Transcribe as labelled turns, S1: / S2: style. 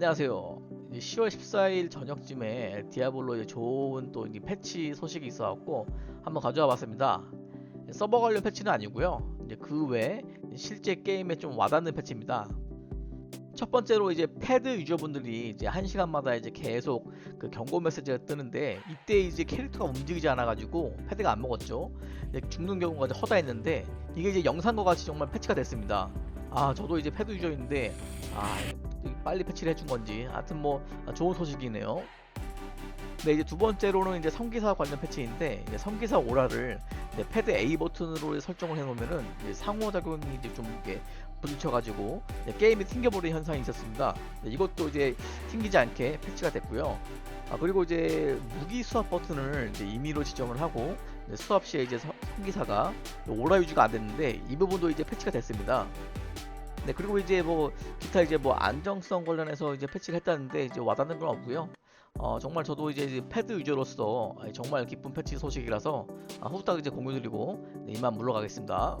S1: 안녕하세요. 이제 10월 14일 저녁쯤에 디아블로에 좋은 또 패치 소식이 있어갖고 한번 가져와 봤습니다. 서버 관련 패치는 아니고요. 이제 그외 실제 게임에 좀 와닿는 패치입니다. 첫 번째로 이제 패드 유저분들이 이제 한 시간마다 이제 계속 그 경고 메시지가 뜨는데 이때 이제 캐릭터가 움직이지 않아가지고 패드가 안 먹었죠. 죽는 경우가 이제 허다했는데 이게 이제 영상과 같이 정말 패치가 됐습니다. 아 저도 이제 패드 유저인데 아 빨리 패치를 해준 건지 하여튼 뭐 아, 좋은 소식이네요. 네 이제 두 번째로는 이제 성기사 관련 패치인데 이제 성기사 오라를 이제 패드 A 버튼으로 설정을 해놓으면은 이제 상호작용이 이제 좀 이렇게 부딪혀가지고 이제 게임이 튕겨버리는 현상이 있었습니다. 네, 이것도 이제 튕기지 않게 패치가 됐고요. 아 그리고 이제 무기 수압 버튼을 이제 임의로 지정을 하고 수압 시에 이제 성- 성기사가 오라 유지가 안 됐는데 이 부분도 이제 패치가 됐습니다. 네 그리고 이제 뭐 기타 이제 뭐 안정성 관련해서 이제 패치를 했다는데 이제 와닿는 건 없고요. 어 정말 저도 이제 패드 유저로서 아, 정말 기쁜 패치 소식이라서 아, 후딱 이제 공유드리고 네, 이만 물러가겠습니다.